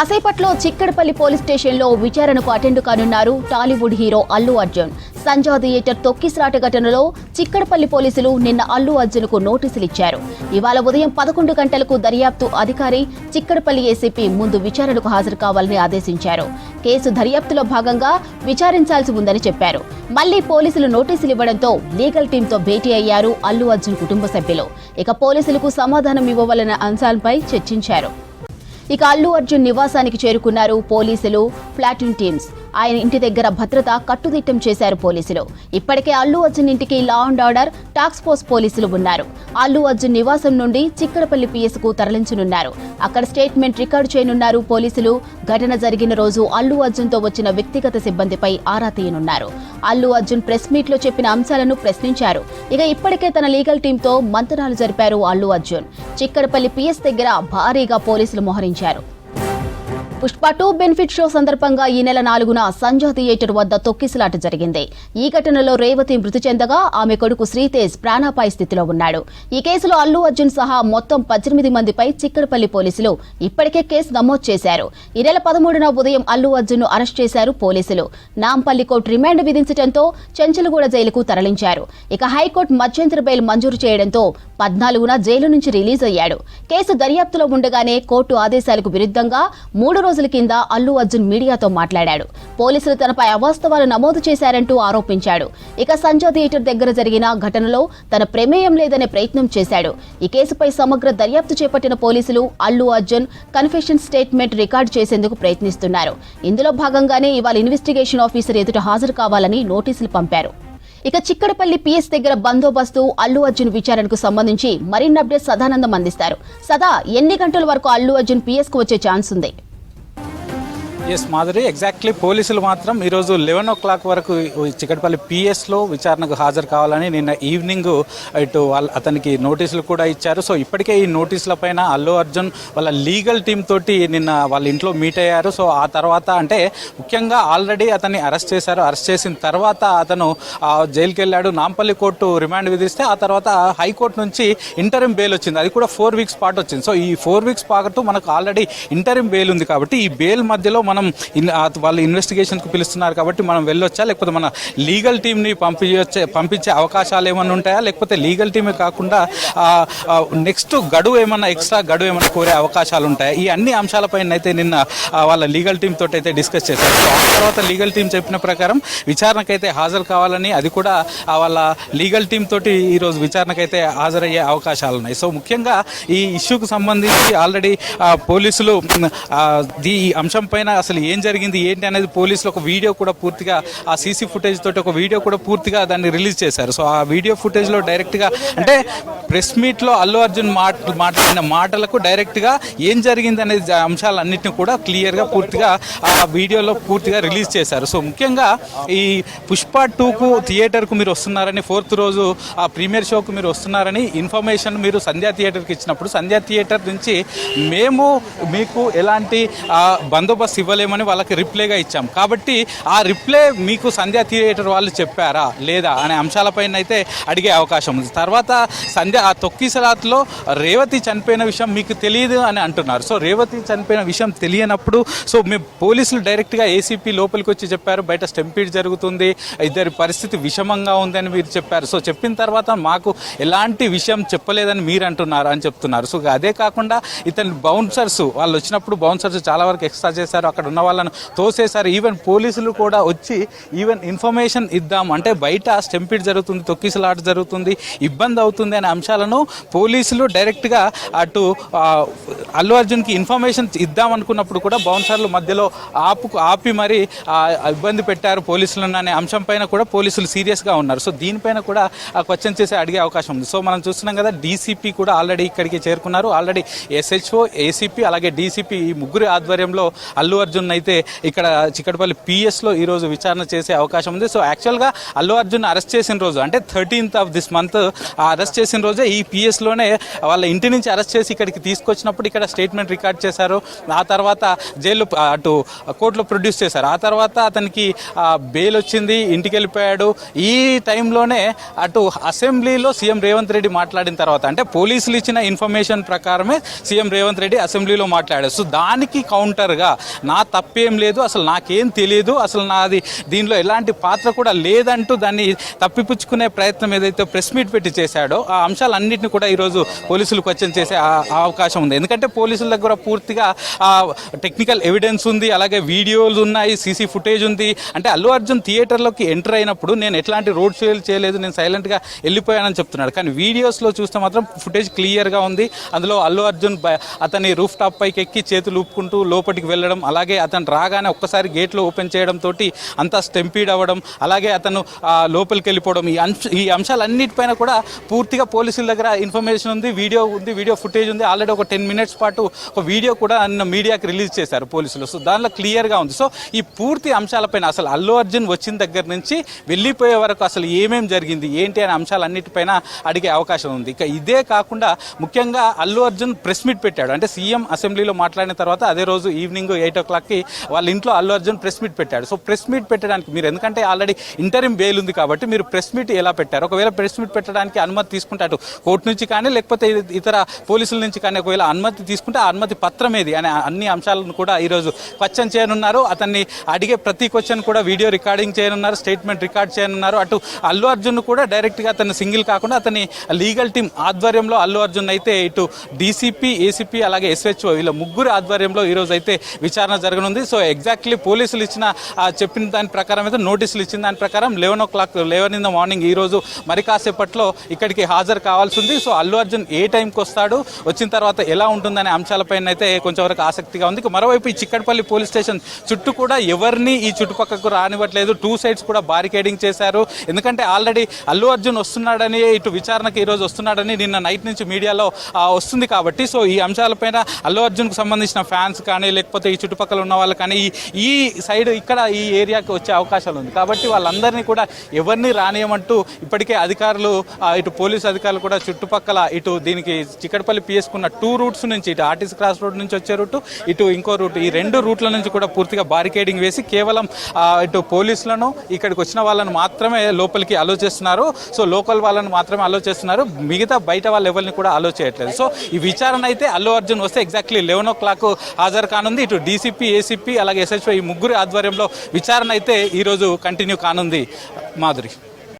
కాసేపట్లో చిక్కడపల్లి పోలీస్ స్టేషన్లో విచారణకు అటెండ్ కానున్నారు Tollywood hero Allu Arjun. Sandhya theatre తొక్కిసలాట ఘటనలో చిక్కడపల్లి పోలీసులు నిన్న అల్లు అర్జున్కు నోటీసులు ఇచ్చారు. ఇవాళ ఉదయం పదకొండు గంటలకు దర్యాప్తు అధికారి చిక్కడపల్లి ఏసీపీ ముందు విచారణకు హాజరు కావాలని ఆదేశించారు. కేసు దర్యాప్తులో భాగంగా విచారించాల్సి ఉందని చెప్పారు. మళ్ళీ పోలీసులు నోటీసులు ఇవ్వడంతో లీగల్ టీంతో భేటీ అయ్యారు అల్లు అర్జున్ కుటుంబ సభ్యులు. ఇక పోలీసులకు సమాధానం ఇవ్వవలన అంశాలపై చర్చించారు. ఇక అల్లు అర్జున్ నివాసానికి చేరుకున్నారు పోలీసులు ప్లాటూన్ టీమ్స్. ఆయన ఇంటి దగ్గర భద్రత కట్టుదిట్టం చేశారు పోలీసులు. ఇప్పటికే అల్లు అర్జున్ ఇంటికి law and order task force పోలీసులు ఉన్నారు. అల్లు అర్జున్ నివాసం నుండి చిక్కడపల్లి పిఎస్కు తరలించనున్నారు. అక్కడ స్టేట్మెంట్ రికార్డు చేయనున్నారు పోలీసులు. ఘటన జరిగిన రోజు అల్లు అర్జున్తో వచ్చిన వ్యక్తిగత సిబ్బందిపై ఆరా తీయనున్నారు. అల్లు అర్జున్ ప్రెస్ మీట్లో చెప్పిన అంశాలను ప్రశ్నించారు. ఇక ఇప్పటికే తన లీగల్ టీంతో మంతనాలు జరిపారు అల్లు అర్జున్. చిక్కడపల్లి పిఎస్ దగ్గర భారీగా పోలీసులు మోహరించారు. పుష్ప టూ బెనిఫిట్ షో సందర్భంగా ఈ నెల నాలుగున సంజా థియేటర్ వద్ద తొక్కిసలాట జరిగింది. ఈ ఘటనలో రేవతి మృతి చెందగా ఆమె కొడుకు శ్రీతేజ్ ప్రాణాపాయ స్థితిలో ఉన్నాడు. ఈ కేసులో అల్లు అర్జున్ సహా మొత్తం పద్దెనిమిది మందిపై చిక్కడపల్లి పోలీసులు ఇప్పటికే కేసు నమోదు చేశారు. ఈ నెల పదమూడున ఉదయం అల్లు అర్జున్ను అరెస్ట్ చేశారు పోలీసులు. నాంపల్లి కోర్టు రిమాండ్ విధించడంతో చెంచలగూడ జైలుకు తరలించారు. ఇక హైకోర్టు మధ్యంతర బెయిల్ మంజూరు చేయడంతో పద్నాలుగున జైలు నుంచి రిలీజ్ అయ్యాడు. కేసు దర్యాప్తులో ఉండగానే కోర్టు ఆదేశాలకు విరుద్ధంగా మూడు రోజుల కింద అల్లు అర్జున్ మీడియాతో మాట్లాడాడు. పోలీసులు తనపై అవాస్తవాలు నమోదు చేశారంటూ ఆరోపించాడు. ఇక సంజయ్ థియేటర్ దగ్గర జరిగిన ఘటనలో తన ప్రమేయం లేదనే ప్రయత్నం చేశాడు. ఈ కేసుపై సమగ్ర దర్యాప్తు చేపట్టిన పోలీసులు Allu Arjun confession statement record చేసేందుకు ప్రయత్నిస్తున్నారు. ఇందులో భాగంగానే ఇవాళ ఇన్వెస్టిగేషన్ ఆఫీసర్ ఎదుట హాజరు కావాలని నోటీసులు పంపారు. ఇక చిక్కడపల్లి పిఎస్ దగ్గర బందోబస్తు అల్లు అర్జున్ విచారణకు సంబంధించి మరిన్ని అప్డేట్స్ సదానందం అందిస్తారు. సదా ఎన్ని గంటల వరకు అల్లు అర్జున్ పిఎస్కు వచ్చే ఛాన్స్ ఉంది? ఎస్ మాధురి ఎగ్జాక్ట్లీ పోలీసులు మాత్రం ఈరోజు లెవెన్ ఓ క్లాక్ వరకు ఈ పిఎస్లో విచారణకు హాజరు కావాలని నిన్న ఈవినింగ్ ఇటు వాళ్ళ అతనికి నోటీసులు కూడా ఇచ్చారు. సో ఇప్పటికే ఈ నోటీసుల పైన అల్లు అర్జున్ వాళ్ళ లీగల్ టీమ్ తోటి నిన్న వాళ్ళ ఇంట్లో మీట్ అయ్యారు. సో ఆ తర్వాత అంటే ముఖ్యంగా ఆల్రెడీ అతన్ని అరెస్ట్ చేశారు. అరెస్ట్ చేసిన తర్వాత అతను జైలుకి వెళ్ళాడు నాంపల్లి కోర్టు రిమాండ్ విధిస్తే ఆ తర్వాత హైకోర్టు నుంచి ఇంటరిం బెయిల్ వచ్చింది. అది కూడా ఫోర్ వీక్స్ పాటు వచ్చింది. సో ఈ ఫోర్ వీక్స్ పాటు మనకు ఆల్రెడీ ఇంటరిం బెయిల్ ఉంది కాబట్టి ఈ బెయిల్ మధ్యలో మనం మనం వాళ్ళు ఇన్వెస్టిగేషన్కి పిలుస్తున్నారు కాబట్టి మనం వెళ్ళొచ్చా? లేకపోతే మన లీగల్ టీంని పంపించే పంపించే అవకాశాలు ఏమైనా ఉంటాయా? లేకపోతే లీగల్ టీమే కాకుండా నెక్స్ట్ గడువు ఏమన్నా ఎక్స్ట్రా గడువు ఏమైనా కోరే అవకాశాలు ఉంటాయా? ఈ అన్ని అంశాలపైన అయితే నిన్న వాళ్ళ లీగల్ టీం తోటి అయితే డిస్కస్ చేశారు. సో ఆ తర్వాత లీగల్ టీం చెప్పిన ప్రకారం విచారణకైతే హాజరు కావాలని అది కూడా వాళ్ళ లీగల్ టీం తోటి ఈరోజు విచారణకైతే హాజరయ్యే అవకాశాలు ఉన్నాయి. సో ముఖ్యంగా ఈ ఇష్యూకు సంబంధించి ఆల్రెడీ పోలీసులు ఈ అంశం పైన అసలు ఏం జరిగింది ఏంటి అనేది పోలీసులు ఒక వీడియో కూడా పూర్తిగా ఆ సీసీ ఫుటేజ్ తోటి ఒక వీడియో కూడా పూర్తిగా దాన్ని రిలీజ్ చేశారు. సో ఆ వీడియో ఫుటేజ్లో డైరెక్ట్గా అంటే ప్రెస్ మీట్లో అల్లు అర్జున్ మాట మాట్లాడిన మాటలకు డైరెక్ట్గా ఏం జరిగింది అనే అంశాలన్నింటినీ కూడా క్లియర్గా పూర్తిగా ఆ వీడియోలో పూర్తిగా రిలీజ్ చేశారు. సో ముఖ్యంగా ఈ పుష్ప టూకు థియేటర్కు మీరు వస్తున్నారని ఫోర్త్ రోజు ఆ ప్రీమియర్ షోకు మీరు వస్తున్నారని ఇన్ఫర్మేషన్ మీరు సంధ్యా థియేటర్కి ఇచ్చినప్పుడు సంధ్యా థియేటర్ నుంచి మేము మీకు ఎలాంటి ఆ, బందోబస్తు ఇవ్వలేమని వాళ్ళకి రిప్లైగా ఇచ్చాం. కాబట్టి ఆ రిప్లై మీకు సంధ్యా థియేటర్ వాళ్ళు చెప్పారా? లేదా? అనే అంశాలపైన అయితే అడిగే అవకాశం ఉంది. తర్వాత సంధ్య ఆ తొక్కిసలాత్లో రేవతి చనిపోయిన విషయం మీకు తెలియదు అని అంటున్నారు. సో రేవతి చనిపోయిన విషయం తెలియనప్పుడు సో మేము పోలీసులు డైరెక్ట్గా ఏసీపీ లోపలికి వచ్చి చెప్పారు బయట స్టెంపీడ్ జరుగుతుంది ఇద్దరి పరిస్థితి విషమంగా ఉందని మీరు చెప్పారు. సో చెప్పిన తర్వాత మాకు ఎలాంటి విషయం చెప్పలేదని మీరు అంటున్నారు అని చెప్తున్నారు. సో అదే కాకుండా ఇతని బౌన్సర్స్ వాళ్ళు వచ్చినప్పుడు బౌన్సర్స్ చాలా వరకు ఎక్స్ట్రా చేశారు. అక్కడ ఉన్న వాళ్ళను తోసేశారు. ఈవెన్ పోలీసులు కూడా వచ్చి ఈవెన్ ఇన్ఫర్మేషన్ ఇద్దాం. అంటే బయట స్టెంపిడ్ జరుగుతుంది తొక్కిసలాట జరుగుతుంది ఇబ్బంది అవుతుంది అనే అంశాలను పోలీసులు డైరెక్ట్గా అటు అల్లు అర్జున్కి ఇన్ఫర్మేషన్ ఇద్దాం అనుకున్నప్పుడు కూడా బౌన్సర్లు మధ్యలో ఆపు ఆపి మరి ఇబ్బంది పెట్టారు పోలీసులను అనే అంశం పైన కూడా పోలీసులు సీరియస్గా ఉన్నారు. సో దీనిపైన కూడా క్వశ్చన్ చేసి అడిగే అవకాశం ఉంది. సో మనం చూస్తున్నాం కదా డీసీపీ కూడా ఆల్రెడీ ఇక్కడికి చేరుకున్నారు. ఆల్రెడీ ఎస్హెచ్ఓ ఏసీపీ అలాగే డీసీపీ ఈ ముగ్గురి ఆధ్వర్యంలో అల్లు అర్జున్ అర్జున్ అయితే ఇక్కడ చిక్కడపల్లి పిఎస్లో ఈరోజు విచారణ చేసే అవకాశం ఉంది. సో యాక్చువల్గా అల్లు అర్జున్ అరెస్ట్ చేసిన రోజు అంటే thirteenth of this month arrest చేసిన రోజే ఈ పిఎస్లోనే వాళ్ళ ఇంటి నుంచి అరెస్ట్ చేసి ఇక్కడికి తీసుకొచ్చినప్పుడు ఇక్కడ స్టేట్మెంట్ రికార్డ్ చేశారు. ఆ తర్వాత జైలు అటు కోర్టులో ప్రొడ్యూస్ చేశారు. ఆ తర్వాత అతనికి బెయిల్ వచ్చింది ఇంటికి వెళ్ళిపోయాడు. ఈ టైంలోనే అటు అసెంబ్లీలో సీఎం రేవంత్ రెడ్డి మాట్లాడిన తర్వాత అంటే పోలీసులు ఇచ్చిన ఇన్ఫర్మేషన్ ప్రకారమే సీఎం రేవంత్ రెడ్డి అసెంబ్లీలో మాట్లాడారు. సో దానికి కౌంటర్గా నా తప్పేం లేదు అసలు నాకేం తెలియదు అసలు నాది దీనిలో ఎలాంటి పాత్ర కూడా లేదంటూ దాన్ని తప్పిపుచ్చుకునే ప్రయత్నం ఏదైతే ప్రెస్ మీట్ పెట్టి చేశాడో ఆ అంశాలన్నింటినీ కూడా ఈరోజు పోలీసులు క్వశ్చన్ చేసే అవకాశం ఉంది. ఎందుకంటే పోలీసుల దగ్గర పూర్తిగా టెక్నికల్ ఎవిడెన్స్ ఉంది అలాగే వీడియోలు ఉన్నాయి సీసీ ఫుటేజ్ ఉంది. అంటే అల్లు అర్జున్ థియేటర్లోకి ఎంటర్ అయినప్పుడు నేను ఎట్లాంటి రోడ్ షోలు చేయలేదు నేను సైలెంట్గా వెళ్ళిపోయానని చెప్తున్నాడు. కానీ వీడియోస్లో చూస్తే మాత్రం ఫుటేజ్ క్లియర్గా ఉంది. అందులో అల్లు అర్జున్ అతని రూఫ్ టాప్ పైకి ఎక్కి చేతులు ఊపుకుంటూ లోపలికి వెళ్ళడం అలాగే అతను రాగానే ఒక్కసారి గేట్లు ఓపెన్ చేయడం తోటి అంతా స్టెంపీడ్ అవ్వడం అలాగే అతను లోపలికి వెళ్ళిపోవడం. ఈ అంశ ఈ అంశాలన్నిటిపైన కూడా పూర్తిగా పోలీసుల దగ్గర ఇన్ఫర్మేషన్ ఉంది వీడియో ఉంది వీడియో ఫుటేజ్ ఉంది. ఆల్రెడీ ఒక టెన్ మినిట్స్ పాటు ఒక వీడియో కూడా అన్న మీడియాకి రిలీజ్ చేశారు పోలీసులు. సో దానిలో క్లియర్గా ఉంది. సో ఈ పూర్తి అంశాలపైన అసలు అల్లు అర్జున్ వచ్చిన దగ్గర నుంచి వెళ్ళిపోయే వరకు అసలు ఏమేం జరిగింది ఏంటి అనే అంశాలన్నిటిపైన అడిగే అవకాశం ఉంది. ఇక ఇదే కాకుండా ముఖ్యంగా అల్లు అర్జున్ ప్రెస్ మీట్ పెట్టాడు. అంటే సీఎం అసెంబ్లీలో మాట్లాడిన తర్వాత అదే రోజు ఈవినింగ్ ఎయిట్ ఓ క్లాక్ కి వాళ్ళ ఇంట్లో అల్లు అర్జున్ ప్రెస్ మీట్ పెట్టాడు. సో ప్రెస్ మీట్ పెట్టడానికి మీరు ఎందుకంటే ఆల్రెడీ ఇంటరిం బెయిల్ ఉంది కాబట్టి మీరు ప్రెస్ మీట్ ఎలా పెట్టారు? ఒకవేళ ప్రెస్ మీట్ పెట్టడానికి అనుమతి తీసుకుంటే అటు కోర్టు నుంచి కానీ లేకపోతే ఇతర పోలీసుల నుంచి కానీ ఒకవేళ అనుమతి తీసుకుంటే ఆ అనుమతి పత్రం ఏది అనే అన్ని అంశాలను కూడా ఈరోజు క్వశ్చన్ చేయనున్నారు. అతన్ని అడిగే ప్రతి క్వశ్చన్ కూడా వీడియో రికార్డింగ్ చేయనున్నారు స్టేట్మెంట్ రికార్డ్ చేయనున్నారు. అటు అల్లు అర్జున్ కూడా డైరెక్ట్గా అతను సింగిల్ కాకుండా అతని లీగల్ టీం ఆధ్వర్యంలో అల్లు అర్జున్ అయితే ఇటు డీసీపీ ఏసీపీ అలాగే ఎస్హెచ్ఓ వీళ్ళ ముగ్గురు ఆధ్వర్యంలో ఈరోజు అయితే విచారణ జరగనుంది. సో ఎగ్జాక్ట్లీ పోలీసులు ఇచ్చిన చెప్పిన దాని ప్రకారం అయితే నోటీసులు ఇచ్చిన దాని ప్రకారం eleven o'clock eleven in the morning ఈ రోజు మరి కాసేపట్లో ఇక్కడికి హాజరు కావాల్సి ఉంది సో అల్లు అర్జున్ ఏ టైంకి వస్తాడు వచ్చిన తర్వాత ఎలా ఉంటుందనే అంశాలపైన అయితే కొంచెం వరకు ఆసక్తిగా ఉంది. మరోవైపు ఈ చిక్కడపల్లి పోలీస్ స్టేషన్ చుట్టూ కూడా ఎవరిని ఈ చుట్టుపక్కకు రానివ్వట్లేదు. టూ సైడ్స్ కూడా బారికేడింగ్ చేశారు. ఎందుకంటే ఆల్రెడీ అల్లు అర్జున్ వస్తున్నాడని ఇటు విచారణకు ఈ రోజు వస్తున్నాడని నిన్న నైట్ నుంచి మీడియాలో వస్తుంది కాబట్టి. సో ఈ అంశాలపైన అల్లు అర్జున్కు సంబంధించిన ఫ్యాన్స్ కానీ లేకపోతే ఈ చుట్టుపక్కల ఉన్న వాళ్ళు కానీ ఈ సైడ్ ఇక్కడ ఈ ఏరియాకి వచ్చే అవకాశాలు ఉంది. కాబట్టి వాళ్ళందరినీ కూడా ఎవరిని రానియమంటూ ఇప్పటికే అధికారులు ఇటు పోలీస్ అధికారులు కూడా చుట్టుపక్కల ఇటు దీనికి చిక్కడపల్లి పిఎస్కున్న టూ రూట్స్ నుంచి ఇటు ఆర్టీసీ క్రాస్ రోడ్ నుంచి వచ్చే రూట్ ఇటు ఇంకో రూట్ ఈ రెండు రూట్ల నుంచి కూడా పూర్తిగా బారికేడింగ్ వేసి కేవలం ఇటు పోలీసులను ఇక్కడికి వచ్చిన వాళ్ళను మాత్రమే లోపలికి అలో చేస్తున్నారు. సో లోకల్ వాళ్ళని మాత్రమే అలో చేస్తున్నారు. మిగతా బయట వాళ్ళు ఎవరిని కూడా అలో చేయట్లేదు. సో ఈ విచారణ అయితే అల్లు అర్జున్ వస్తే ఎగ్జాక్ట్లీ లెవెన్ ఓ క్లాక్ హాజరు కానుంది. ఇటు డీసీపీ ఏసీపీ అలాగే ఎస్హెచ్ఓ ఈ ముగ్గురు ఆధ్వర్యంలో విచారణ అయితే ఈరోజు కంటిన్యూ కానుంది. మాధురి.